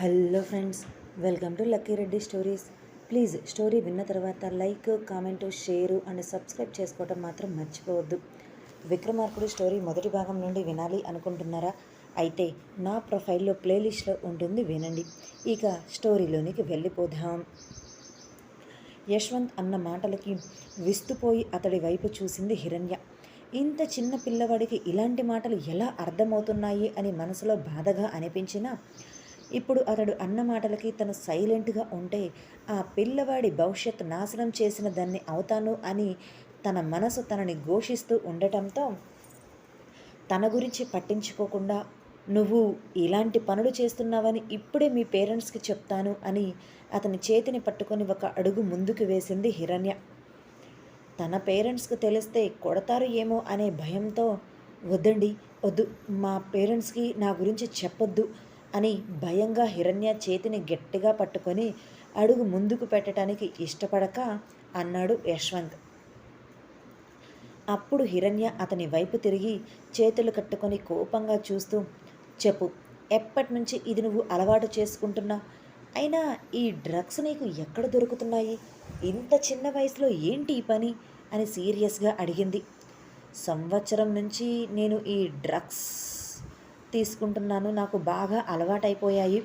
Hello friends welcome to lucky Reddy stories. Please story విన్న తర్వాత like comment share and subscribe చేసుకోవటం మాత్రం మర్చిపోవద్దు. విక్రమార్కుడు స్టోరీ మొదటి భాగం నుండి వినాలి అనుకుంటున్నారా? అయితే నా ప్రొఫైల్లో ప్లేలిస్ట్లో ఉంటుంది వినండి. ఇక స్టోరీలోనికి వెళ్ళిపోదాం. యశ్వంత్ అన్న మాటలకి విస్తుపోయి అతడి వైపు చూసింది హిరణ్య. ఇంత చిన్న పిల్లవాడికి ఇలాంటి మాటలు ఎలా అర్థమవుతున్నాయి అని మనసులో బాధగా అనిపించినా ఇప్పుడు అతడు అన్న మాటలకి తను సైలెంట్గా ఉంటే ఆ పిల్లవాడి భవిష్యత్తు నాశనం చేసిన దాన్ని అవుతాను అని తన మనసు తనని ఘోషిస్తూ ఉండటంతో తన గురించి పట్టించుకోకుండా నువ్వు ఇలాంటి పనులు చేస్తున్నావని ఇప్పుడే మీ పేరెంట్స్కి చెప్తాను అని అతని చేతిని పట్టుకొని ఒక అడుగు ముందుకు వేసింది హిరణ్య. తన పేరెంట్స్కి తెలిస్తే కొడతారు ఏమో అనే భయంతో వద్దండి వద్దు మా పేరెంట్స్కి నా గురించి చెప్పొద్దు అని భయంగా హిరణ్య చేతిని గట్టిగా పట్టుకొని అడుగు ముందుకు పెట్టడానికి ఇష్టపడక అన్నాడు యశ్వంత్. అప్పుడు హిరణ్య అతని వైపు తిరిగి చేతులు కట్టుకొని కోపంగా చూస్తూ చెప్పు ఎప్పటి నుంచి ఇది నువ్వు అలవాటు చేసుకుంటున్నా? అయినా ఈ డ్రగ్స్ నీకు ఎక్కడ దొరుకుతున్నాయి? ఇంత చిన్న వయసులో ఏంటి ఈ పని? అని సీరియస్గా అడిగింది. సంవత్సరం నుంచి నేను ఈ డ్రగ్స్ తీసుకుంటున్నాను. నాకు బాగా అలవాటైపోయాయి.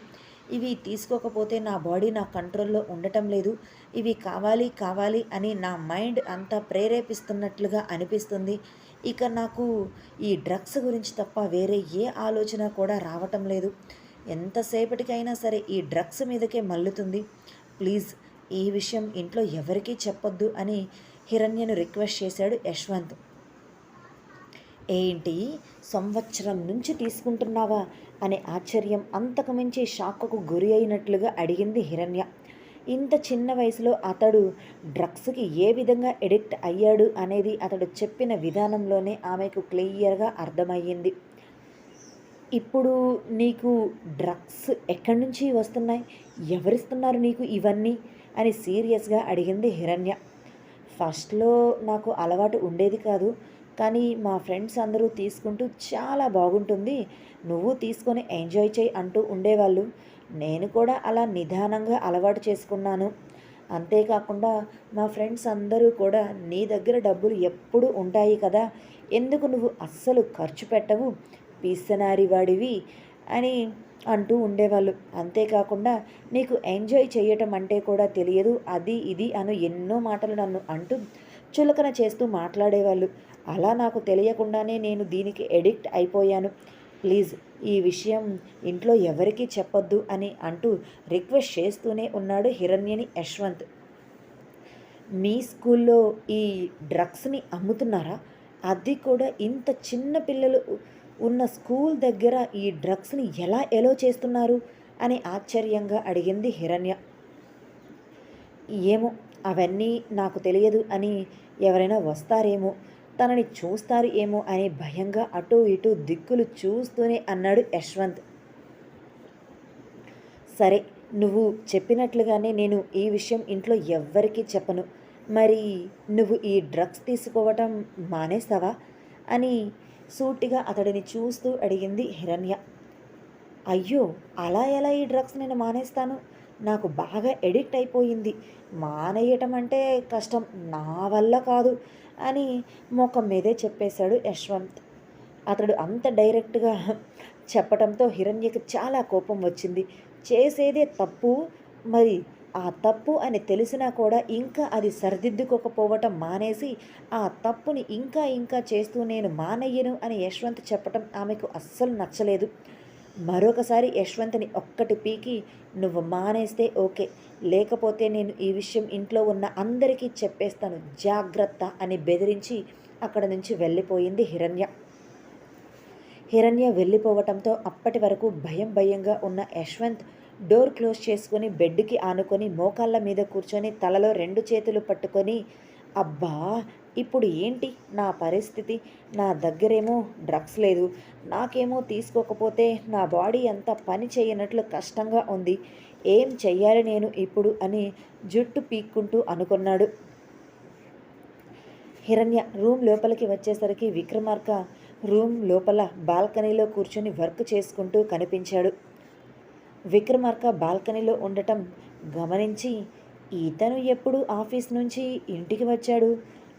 ఇవి తీసుకోకపోతే నా బాడీ నా కంట్రోల్లో ఉండటం లేదు. ఇవి కావాలి కావాలి అని నా మైండ్ అంతా ప్రేరేపిస్తున్నట్లుగా అనిపిస్తుంది. ఇక నాకు ఈ డ్రగ్స్ గురించి తప్ప వేరే ఏ ఆలోచన కూడా రావటం లేదు. ఎంతసేపటికైనా సరే ఈ డ్రగ్స్ మీదకే మల్లుతుంది ప్లీజ్ ఈ విషయం ఇంట్లో ఎవరికీ చెప్పొద్దు అని హిరణ్యను రిక్వెస్ట్ చేశాడు యశ్వంత్. ఏంటి? సంవత్సరం నుంచి తీసుకుంటున్నావా? అనే ఆశ్చర్యం అంతకుమించి షాక్కు గురి అయినట్లుగా అడిగింది హిరణ్య. ఇంత చిన్న వయసులో అతడు డ్రగ్స్కి ఏ విధంగా ఎడిక్ట్ అయ్యాడు అనేది అతడు చెప్పిన విధానంలోనే ఆమెకు క్లియర్గా అర్థమయ్యింది. ఇప్పుడు నీకు డ్రగ్స్ ఎక్కడి నుంచి వస్తున్నాయి? ఎవరిస్తున్నారు నీకు ఇవన్నీ? అని సీరియస్గా అడిగింది హిరణ్య. ఫస్ట్లో నాకు అలవాటు ఉండేది కాదు. కానీ మా ఫ్రెండ్స్ అందరూ తీసుకుంటూ చాలా బాగుంటుంది. నువ్వు తీసుకొని ఎంజాయ్ చేయి అంటూ ఉండేవాళ్ళు. నేను కూడా అలా నిదానంగా అలవాటు చేసుకున్నాను. అంతేకాకుండా మా ఫ్రెండ్స్ అందరూ కూడా నీ దగ్గర డబ్బులు ఎప్పుడు ఉంటాయి కదా ఎందుకు నువ్వు అస్సలు ఖర్చు పెట్టవు? పీసనారి వాడివి అని అంటూ ఉండేవాళ్ళు. అంతేకాకుండా నీకు ఎంజాయ్ చేయటం అంటే కూడా తెలియదు అది ఇది అను ఎన్నో మాటలు నన్ను అంటూ చులకన చేస్తూ మాట్లాడేవాళ్ళు. అలా నాకు తెలియకుండానే నేను దీనికి ఎడిక్ట్ అయిపోయాను. ప్లీజ్ ఈ విషయం ఇంట్లో ఎవరికీ చెప్పొద్దు అని అంటూ రిక్వెస్ట్ చేస్తూనే ఉన్నాడు హిరణ్యని యశ్వంత్. మీ స్కూల్లో ఈ డ్రగ్స్ని అమ్ముతున్నారా? అది కూడా ఇంత చిన్న పిల్లలు ఉన్న స్కూల్ దగ్గర ఈ డ్రగ్స్ని ఎలా ఎలో చేస్తున్నారు? అని ఆశ్చర్యంగా అడిగింది హిరణ్య. ఏమో అవన్నీ నాకు తెలియదు అని ఎవరైనా వస్తారేమో తనని చూస్తారు ఏమో అనే భయంగా అటు ఇటు దిక్కులు చూస్తూనే అన్నాడు యశ్వంత్. సరే నువ్వు చెప్పినట్లుగానే నేను ఈ విషయం ఇంట్లో ఎవ్వరికీ చెప్పను. మరి నువ్వు ఈ డ్రగ్స్ తీసుకోవటం మానేస్తావా అని సూటిగా అతడిని చూస్తూ అడిగింది హిరణ్య. అయ్యో అలా ఎలా ఈ డ్రగ్స్ నేను మానేస్తాను? నాకు బాగా ఎడిక్ట్ అయిపోయింది. మానేయటం అంటే కష్టం నా వల్ల కాదు అని ముఖం మీదే చెప్పేశాడు యశ్వంత్. అతడు అంత డైరెక్ట్గా చెప్పటంతో హిరణ్యకి చాలా కోపం వచ్చింది. చేసేదే తప్పు మరి ఆ తప్పు అని తెలిసినా కూడా ఇంకా అది సరిదిద్దుకోకపోవటం మానేసి ఆ తప్పుని ఇంకా ఇంకా చేస్తూ నేను మానయ్యను అని యశ్వంత్ చెప్పటం ఆమెకు అస్సలు నచ్చలేదు. మరొకసారి యశ్వంత్ని ఒక్కటి పీకి నువ్వు మానేస్తే ఓకే. లేకపోతే నేను ఈ విషయం ఇంట్లో ఉన్న అందరికీ చెప్పేస్తాను. జాగ్రత్త అని బెదిరించి అక్కడ నుంచి వెళ్ళిపోయింది హిరణ్య. హిరణ్య వెళ్ళిపోవటంతో అప్పటి వరకు భయం భయంగా ఉన్న యశ్వంత్ డోర్ క్లోజ్ చేసుకుని బెడ్కి ఆనుకొని మోకాళ్ళ మీద కూర్చొని తలలో రెండు చేతులు పట్టుకొని అబ్బా ఇప్పుడు ఏంటి? నా పరిస్థితి? నా దగ్గరేమో డ్రగ్స్ లేదు. నాకేమో తీసుకోకపోతే నా బాడీ అంతా పని చేయనట్లు కష్టంగా ఉంది. ఏం చెయ్యాలి నేను ఇప్పుడు అని జుట్టు పీక్కుంటూ అనుకున్నాడు. హిరణ్య రూమ్ లోపలికి వచ్చేసరికి విక్రమార్క రూమ్ లోపల బాల్కనీలో కూర్చొని వర్క్ చేసుకుంటూ కనిపించాడు. విక్రమార్క బాల్కనీలో ఉండటం గమనించి ఇతను ఎప్పుడు ఆఫీస్ నుంచి ఇంటికి వచ్చాడు?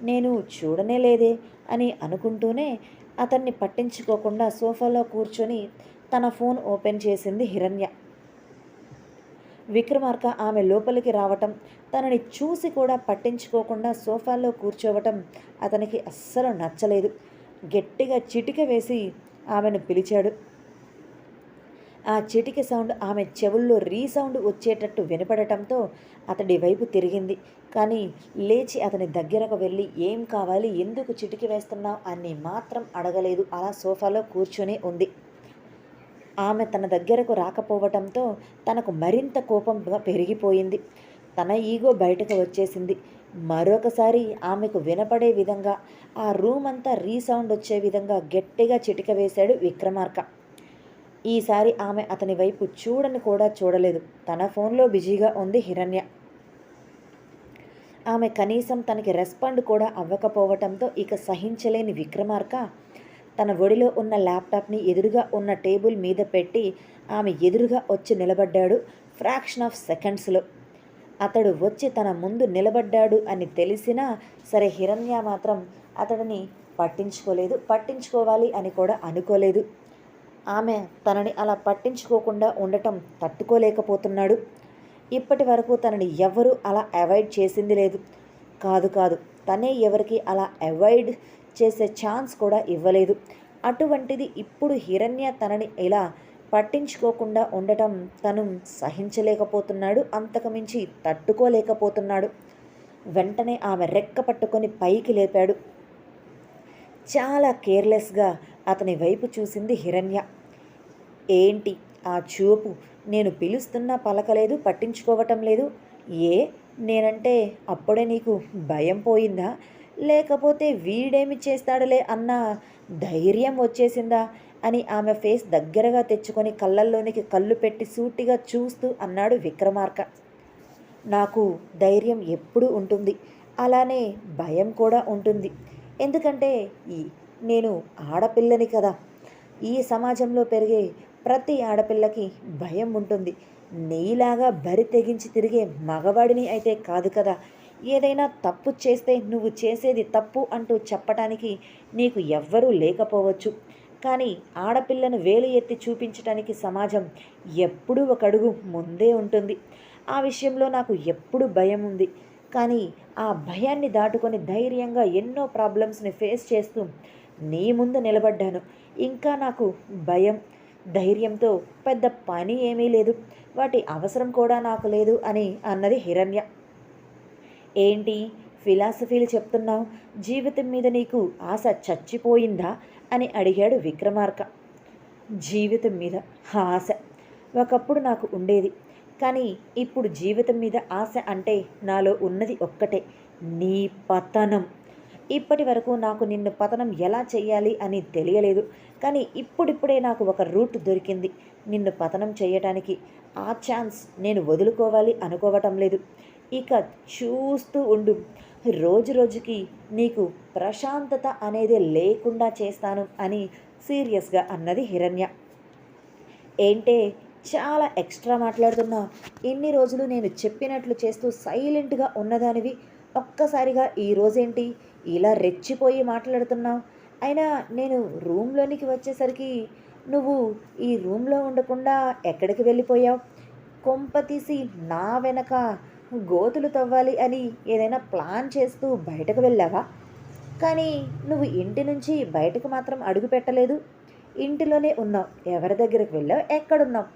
నేను చూడనే లేదే అని అనుకుంటూనే అతన్ని పట్టించుకోకుండా సోఫాలో కూర్చొని తన ఫోన్ ఓపెన్ చేసింది హిరణ్య. విక్రమార్క ఆమె లోపలికి రావటం తనని చూసి కూడా పట్టించుకోకుండా సోఫాలో కూర్చోవటం అతనికి అస్సలు నచ్చలేదు. గట్టిగా చిటిక వేసి ఆమెను పిలిచాడు. ఆ చిటిక సౌండ్ ఆమె చెవుల్లో రీసౌండ్ వచ్చేటట్టు వినపడటంతో అతడి వైపు తిరిగింది. కానీ లేచి అతని దగ్గరకు వెళ్ళి ఏం కావాలి? ఎందుకు చిటికి వేస్తున్నావు? అని మాత్రం అడగలేదు. అలా సోఫాలో కూర్చొని ఉంది. ఆమె తన దగ్గరకు రాకపోవటంతో తనకు మరింత కోపంగా పెరిగిపోయింది. తన ఈగో బయటకు వచ్చేసింది. మరొకసారి ఆమెకు వినపడే విధంగా ఆ రూమ్ అంతా రీసౌండ్ వచ్చే విధంగా గట్టిగా చిటిక వేశాడు విక్రమార్క. ఈసారి ఆమె అతని వైపు చూడని కూడా చూడలేదు. తన ఫోన్లో బిజీగా ఉంది హిరణ్య. ఆమె కనీసం తనకి రెస్పాండ్ కూడా అవ్వకపోవటంతో ఇక సహించలేని విక్రమార్క తన ఒడిలో ఉన్న ల్యాప్టాప్ని ఎదురుగా ఉన్న టేబుల్ మీద పెట్టి ఆమె ఎదురుగా వచ్చి నిలబడ్డాడు ఫ్రాక్షన్ ఆఫ్ సెకండ్స్లో. అతడు వచ్చి తన ముందు నిలబడ్డాడు అని తెలిసినా సరే హిరణ్య మాత్రం అతడిని పట్టించుకోలేదు. పట్టించుకోవాలి అని కూడా అనుకోలేదు. ఆమె తనని అలా పట్టించుకోకుండా ఉండటం తట్టుకోలేకపోతున్నాడు. ఇప్పటి వరకు తనని ఎవరు అలా అవాయిడ్ చేసింది లేదు. కాదు కాదు. తనే ఎవరికి అలా అవాయిడ్ చేసే ఛాన్స్ కూడా ఇవ్వలేదు. అటువంటిది ఇప్పుడు హిరణ్య తనని ఇలా పట్టించుకోకుండా ఉండటం తను సహించలేకపోతున్నాడు. అంతకుమించి తట్టుకోలేకపోతున్నాడు. వెంటనే ఆమె రెక్క పట్టుకొని పైకి లేపాడు. చాలా కేర్లెస్గా అతని వైపు చూసింది హిరణ్య. ఏంటి? ఆ చూపు నేను పిలుస్తున్నా పలకలేదు పట్టించుకోవటం లేదు. ఏ? నేనంటే అప్పుడే నీకు భయం పోయిందా? లేకపోతే వీడేమి చేస్తాడులే అన్న ధైర్యం వచ్చేసిందా? అని ఆమె ఫేస్ దగ్గరగా తెచ్చుకొని కళ్ళల్లోనికి కళ్ళు పెట్టి సూటిగా చూస్తూ అన్నాడు విక్రమార్క. నాకు ధైర్యం ఎప్పుడూ ఉంటుంది. అలానే భయం కూడా ఉంటుంది. ఎందుకంటే ఈ నేను ఆడపిల్లని కదా. ఈ సమాజంలో పెరిగే ప్రతి ఆడపిల్లకి భయం ఉంటుంది. నీలాగా బరి తెగించి తిరిగే మగవాడిని అయితే కాదు కదా. ఏదైనా తప్పు చేస్తే నువ్వు చేసేది తప్పు అంటూ చెప్పటానికి నీకు ఎవ్వరూ లేకపోవచ్చు. కానీ ఆడపిల్లను వేలు ఎత్తి చూపించటానికి సమాజం ఎప్పుడూ ఒక అడుగు ముందే ఉంటుంది. ఆ విషయంలో నాకు ఎప్పుడు భయం ఉంది. కానీ ఆ భయాన్ని దాటుకొని ధైర్యంగా ఎన్నో ప్రాబ్లమ్స్ని ఫేస్ చేస్తూ నీ ముందు నిలబడ్డాను. ఇంకా నాకు భయం ధైర్యంతో పెద్ద పని ఏమీ లేదు. వాటి అవసరం కూడా నాకు లేదు అని అన్నది హిరణ్య. ఏంటి ఫిలాసఫీలు చెప్తున్నావు? జీవితం మీద నీకు ఆశ చచ్చిపోయిందా? అని అడిగాడు విక్రమార్క. జీవితం మీద ఆశ. ఒకప్పుడు నాకు ఉండేది. కానీ ఇప్పుడు జీవితం మీద ఆశ అంటే నాలో ఉన్నది ఒక్కటే. నీ పతనం. ఇప్పటి వరకు నాకు నిన్ను పతనం ఎలా చేయాలి అని తెలియలేదు. కానీ ఇప్పుడిప్పుడే నాకు ఒక రూట్ దొరికింది. నిన్ను పతనం చేయటానికి ఆ ఛాన్స్ నేను వదులుకోవాలి అనుకోవటం లేదు. ఇక చూస్తూ ఉండు. రోజు రోజుకి నీకు ప్రశాంతత అనేది లేకుండా చేస్తాను అని సీరియస్గా అన్నది హిరణ్య. ఏంటే చాలా ఎక్స్ట్రా మాట్లాడుతున్నా. ఇన్ని రోజులు నేను చెప్పినట్లు చేస్తూ సైలెంట్గా ఉన్నదానివి ఒక్కసారిగా ఈ రోజేంటి? ఇలా రెచ్చిపోయి మాట్లాడుతున్నావు. అయినా నేను రూమ్లోనికి వచ్చేసరికి నువ్వు ఈ రూమ్లో ఉండకుండా ఎక్కడికి వెళ్ళిపోయావు? కొంప తీసి నా వెనక గోతులు తవ్వాలి అని ఏదైనా ప్లాన్ చేస్తూ బయటకు వెళ్ళావా? కానీ నువ్వు ఇంటి నుంచి బయటకు మాత్రం అడుగు పెట్టలేదు. ఇంటిలోనే ఉన్నావు. ఎవరి దగ్గరికి వెళ్ళావు? ఎక్కడున్నావు?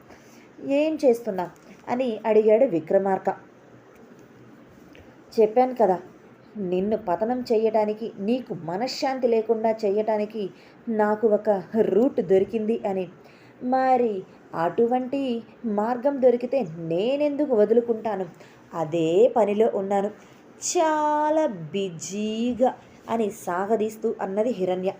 ఏం చేస్తున్నావు? అని అడిగాడు విక్రమార్క. చెప్పాను కదా నిన్ను పతనం చేయటానికి నీకు మనశ్శాంతి లేకుండా చేయటానికి నాకు ఒక రూట్ దొరికింది అని. మరి అటువంటి మార్గం దొరికితే నేనెందుకు వదులుకుంటాను? అదే పనిలో ఉన్నాను. చాలా బిజీగా అని సాగదీస్తూ అన్నది హిరణ్య.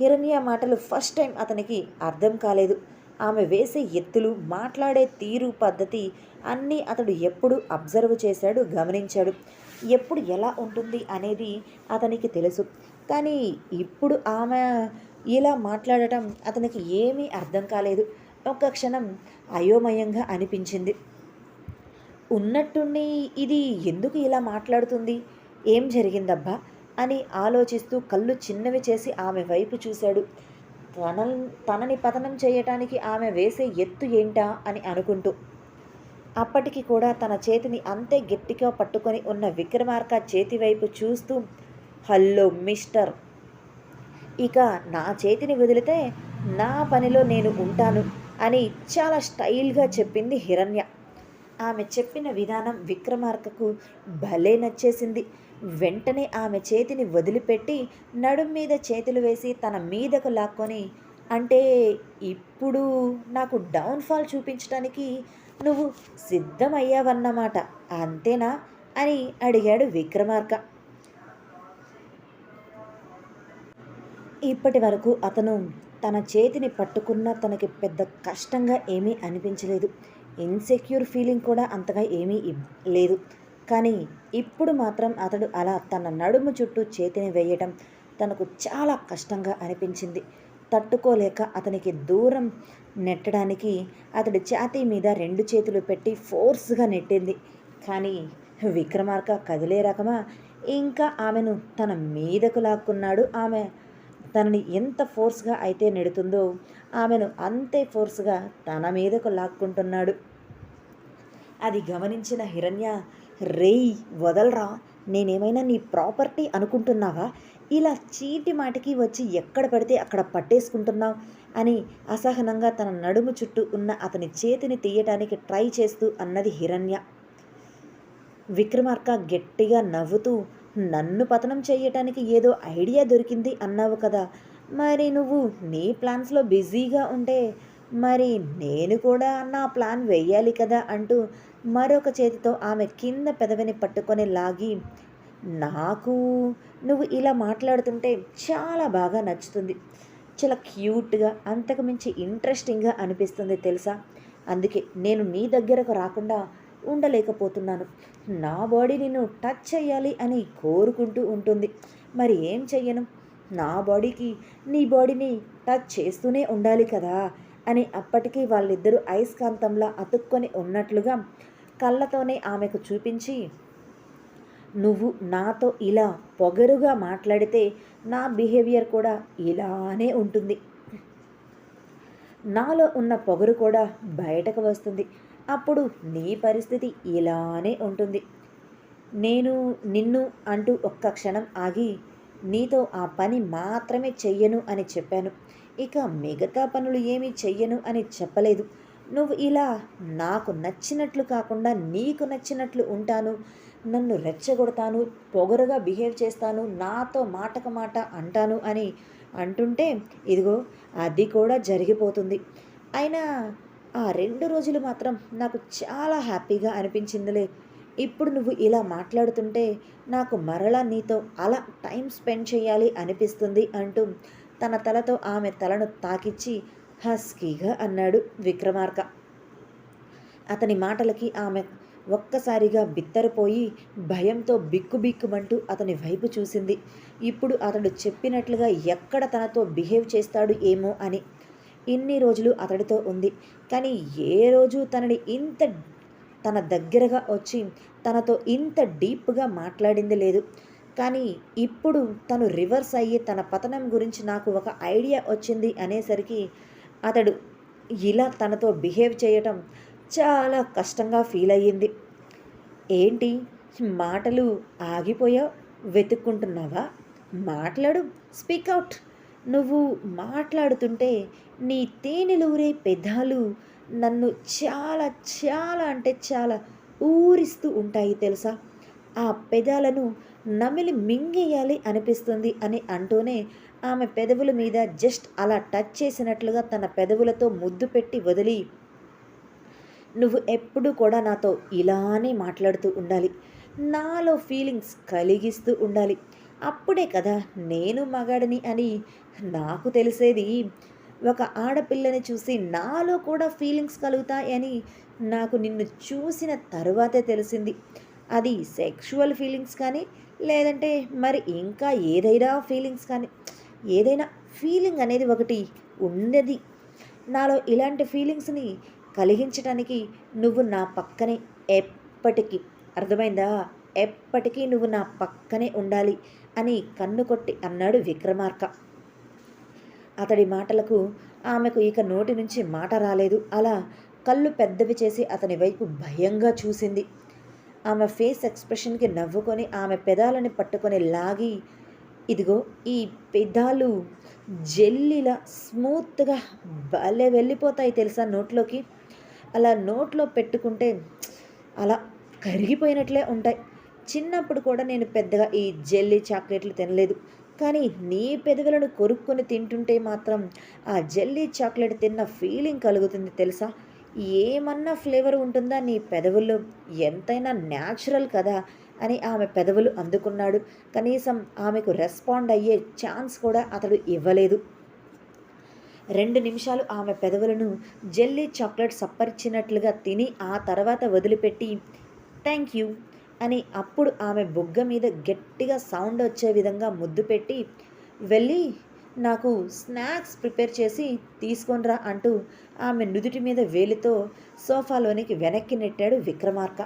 హిరణ్య మాటలు ఫస్ట్ టైం అతనికి అర్థం కాలేదు. ఆమె వేసే ఎత్తులు మాట్లాడే తీరు పద్ధతి అన్నీ అతడు ఎప్పుడు అబ్జర్వ్ చేశాడు గమనించాడు. ఎప్పుడు ఎలా ఉంటుంది అనేది అతనికి తెలుసు. కానీ ఇప్పుడు ఆమె ఇలా మాట్లాడటం అతనికి ఏమీ అర్థం కాలేదు. ఒక క్షణం అయోమయంగా అనిపించింది. ఉన్నట్టుండి ఇది ఎందుకు ఇలా మాట్లాడుతుంది? ఏం జరిగిందబ్బా? అని ఆలోచిస్తూ కళ్ళు చిన్నవి చేసి ఆమె వైపు చూశాడు. తన తనని పతనం చేయటానికి ఆమె వేసే ఎత్తు ఏంటా? అని అనుకుంటూ అప్పటికి కూడా తన చేతిని అంతే గట్టిగా పట్టుకొని ఉన్న విక్రమార్క చేతి వైపు చూస్తూ హలో మిస్టర్ ఇక నా చేతిని వదిలితే నా పనిలో నేను ఉంటాను అని చాలా స్టైల్గా చెప్పింది హిరణ్య. ఆమె చెప్పిన విధానం విక్రమార్కకు భలే నచ్చేసింది. వెంటనే ఆమె చేతిని వదిలిపెట్టి నడుం మీద చేతులు వేసి తన మీదకు లాక్కొని అంటే ఇప్పుడు నాకు డౌన్ఫాల్ చూపించడానికి నువ్వు సిద్ధమయ్యావన్నమాట. అంతేనా? అని అడిగాడు విక్రమార్క. ఇప్పటి వరకు అతను తన చేతిని పట్టుకున్న తనకి పెద్ద కష్టంగా ఏమీ అనిపించలేదు. ఇన్సెక్యూర్ ఫీలింగ్ కూడా అంతగా ఏమీ లేదు. కానీ ఇప్పుడు మాత్రం అతడు అలా తన నడుము చుట్టూ చేతిని వేయటం తనకు చాలా కష్టంగా అనిపించింది. తట్టుకోలేక అతనికి దూరం నెట్టడానికి అతడి ఛాతీ మీద రెండు చేతులు పెట్టి ఫోర్స్గా నెట్టింది. కానీ విక్రమార్క కదిలే రకమా ఇంకా ఆమెను తన మీదకు లాక్కున్నాడు. ఆమె తనని ఎంత ఫోర్స్గా అయితే నెడుతుందో ఆమెను అంతే ఫోర్స్గా తన మీదకు లాక్కుంటున్నాడు. అది గమనించిన హిరణ్య రేయ్ వదలరా నేనేమైనా నీ ప్రాపర్టీ అనుకుంటున్నావా? ఇలా చీటి మాటికి వచ్చి ఎక్కడ పడితే అక్కడ పట్టేసుకుంటున్నావు అని అసహనంగా తన నడుము చుట్టూ ఉన్న అతని చేతిని తీయటానికి ట్రై చేస్తూ అన్నది హిరణ్య. విక్రమార్క గట్టిగా నవ్వుతూ నన్ను పతనం చేయటానికి ఏదో ఐడియా దొరికింది అన్నావు కదా! మరి నువ్వు నీ ప్లాన్స్లో బిజీగా ఉంటే మరి నేను కూడా నా ప్లాన్ వెయ్యాలి కదా! అంటూ మరొక చేతితో ఆమె కింద పెదవిని పట్టుకొని లాగి నాకు నువ్వు ఇలా మాట్లాడుతుంటే చాలా బాగా నచ్చుతుంది. చాలా క్యూట్గా అంతకుమించి ఇంట్రెస్టింగ్గా అనిపిస్తుంది తెలుసా? అందుకే నేను నీ దగ్గరకు రాకుండా ఉండలేకపోతున్నాను. నా బాడీ నిన్ను టచ్ చేయాలి అని కోరుకుంటూ ఉంటుంది. మరి ఏం చెయ్యను? నా బాడీకి నీ బాడీని టచ్ చేస్తూనే ఉండాలి కదా? అని అప్పటికీ వాళ్ళిద్దరూ అయస్కాంతంలా అతుక్కొని ఉన్నట్లుగా కళ్ళతోనే ఆమెకు చూపించి నువ్వు నాతో ఇలా పొగరుగా మాట్లాడితే నా బిహేవియర్ కూడా ఇలానే ఉంటుంది. నాలో ఉన్న పొగరు కూడా బయటకు వస్తుంది. అప్పుడు నీ పరిస్థితి ఇలానే ఉంటుంది. నేను నిన్ను అంటూ ఒక్క క్షణం ఆగి నీతో ఆ పని మాత్రమే చెయ్యను అని చెప్పాను. ఇక మిగతా పనులు ఏమీ చెయ్యను అని చెప్పలేదు. నువ్వు ఇలా నాకు నచ్చినట్లు కాకుండా నీకు నచ్చినట్లు ఉంటాను. నన్ను రెచ్చగొడతాను పొగరుగా బిహేవ్ చేస్తాను నాతో మాటకు మాట అంటాను అని అంటుంటే ఇదిగో అది కూడా జరిగిపోతుంది. అయినా ఆ రెండు రోజులు మాత్రం నాకు చాలా హ్యాపీగా అనిపించిందిలే. ఇప్పుడు నువ్వు ఇలా మాట్లాడుతుంటే నాకు మరలా నీతో అలా టైం స్పెండ్ చేయాలి అనిపిస్తుంది అంటూ తన తలతో ఆమె తలను తాకిచ్చి హస్కీగా అన్నాడు విక్రమార్క. అతని మాటలకి ఆమె ఒక్కసారిగా బిత్తరపోయి భయంతో బిక్కుబిక్కుమంటూ అతని వైపు చూసింది. ఇప్పుడు అతడు చెప్పినట్లుగా ఎక్కడ తనతో బిహేవ్ చేస్తాడు ఏమో అని. ఇన్ని రోజులు అతడితో ఉంది. కానీ ఏ రోజు తనని ఇంత తన దగ్గరగా వచ్చి తనతో ఇంత డీప్గా మాట్లాడింది లేదు. కానీ ఇప్పుడు తను రివర్స్ అయ్యి తన పతనం గురించి నాకు ఒక ఐడియా వచ్చింది అనేసరికి అతడు ఇలా తనతో బిహేవ్ చేయటం చాలా కష్టంగా ఫీల్ అయ్యింది. ఏంటి? మాటలు ఆగిపోయావు? వెతుక్కుంటున్నావా? మాట్లాడు. Speak out. నువ్వు మాట్లాడుతుంటే నీ తేనెలూరే పెదాలు నన్ను చాలా చాలా అంటే చాలా ఊరిస్తూ ఉంటాయి తెలుసా? ఆ పెదాలను నమిలి మింగేయాలి అనిపిస్తుంది అని అంటూనే ఆమె పెదవుల మీద జస్ట్ అలా టచ్ చేసినట్లుగా తన పెదవులతో ముద్దు పెట్టి వదిలి నువ్వు ఎప్పుడు కూడా నాతో ఇలానే మాట్లాడుతూ ఉండాలి. నాలో ఫీలింగ్స్ కలిగిస్తూ ఉండాలి. అప్పుడే కదా నేను మగాడిని అని నాకు తెలిసేది. ఒక ఆడపిల్లని చూసి నాలో కూడా ఫీలింగ్స్ కలుగుతాయని నాకు నిన్ను చూసిన తర్వాతే తెలిసింది. అది సెక్షువల్ ఫీలింగ్స్ కానీ లేదంటే మరి ఇంకా ఏదైనా ఫీలింగ్స్ కానీ ఏదైనా ఫీలింగ్ అనేది ఒకటి ఉన్నది. నాలో ఇలాంటి ఫీలింగ్స్ని కలిగించడానికి నువ్వు నా పక్కనే ఎప్పటికీ అర్థమైందా? ఎప్పటికీ నువ్వు నా పక్కనే ఉండాలి అని కన్ను కొట్టి అన్నాడు విక్రమార్క. అతడి మాటలకు ఆమెకు ఇక నోటి నుంచి మాట రాలేదు. అలా కళ్ళు పెద్దవి చేసి అతని వైపు భయంగా చూసింది. ఆమె ఫేస్ ఎక్స్ప్రెషన్కి నవ్వుకొని ఆమె పెదాలని పట్టుకొని లాగి ఇదిగో ఈ పెదాలు జెల్లిలా స్మూత్గా భలే వెళ్ళిపోతాయి తెలుసా నోట్లోకి? అలా నోట్లో పెట్టుకుంటే అలా కరిగిపోయినట్లే ఉంటాయి. చిన్నప్పుడు కూడా నేను పెద్దగా ఈ జెల్లీ చాక్లెట్లు తినలేదు. కానీ నీ పెదవులను కొరుక్కొని తింటుంటే మాత్రం ఆ జెల్లీ చాక్లెట్ తిన్న ఫీలింగ్ కలుగుతుంది తెలుసా? ఏమన్నా ఫ్లేవర్ ఉంటుందా నీ పెదవుల్లో? ఎంతైనా న్యాచురల్ కదా అని ఆమె పెదవులు అందుకున్నాడు. కనీసం ఆమెకు రెస్పాండ్ అయ్యే ఛాన్స్ కూడా అతడు ఇవ్వలేదు. రెండు నిమిషాలు ఆమె పెదవులను జెల్లీ చాక్లెట్ సప్పరిచినట్లుగా తిని ఆ తర్వాత వదిలిపెట్టి థ్యాంక్ యూ అని అప్పుడు ఆమె బుగ్గ మీద గట్టిగా సౌండ్ వచ్చే విధంగా ముద్దు పెట్టి వెళ్ళి నాకు స్నాక్స్ ప్రిపేర్ చేసి తీసుకొనిరా అంటూ ఆమె నుదుటి మీద వేలితో సోఫాలోనికి వెనక్కి నెట్టాడు విక్రమార్క.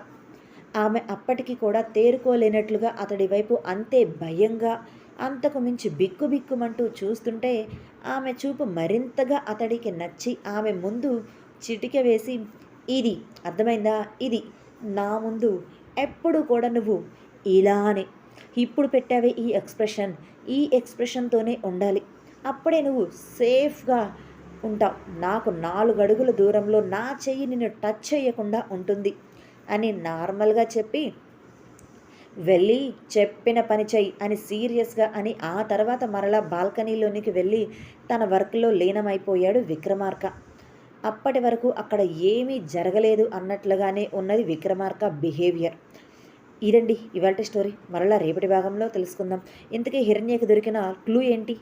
ఆమె అప్పటికి కూడా తేరుకోలేనట్లుగా అతడి వైపు అంతే భయంగా అంతకు మించి బిక్కు బిక్కుమంటూ చూస్తుంటే ఆమె చూపు మరింతగా అతడికి నచ్చి ఆమె ముందు చిటిక వేసి ఇది అర్థమైందా? ఇది నా ముందు ఎప్పుడు కూడా నువ్వు ఇలానే ఇప్పుడు పెట్టావే ఈ ఎక్స్ప్రెషన్. ఈ ఎక్స్ప్రెషన్తోనే ఉండాలి. అప్పుడే నువ్వు సేఫ్గా ఉంటావు. నాకు నాలుగు అడుగుల దూరంలో నా చెయ్యి నిన్ను టచ్ చేయకుండా ఉంటుంది అని నార్మల్గా చెప్పి వెళ్ళి చెప్పిన పని చెయ్యి అని సీరియస్గా అని ఆ తర్వాత మరలా బాల్కనీలోనికి వెళ్ళి తన వర్క్లో లీనమైపోయాడు విక్రమార్క. అప్పటి వరకు అక్కడ ఏమీ జరగలేదు అన్నట్లుగానే ఉన్నది విక్రమార్క బిహేవియర్. ఇదండి ఇవాళ స్టోరీ. మరలా రేపటి భాగంలో తెలుసుకుందాం. ఇంతకీ హిరణ్యకి దొరికిన క్లూ ఏంటి?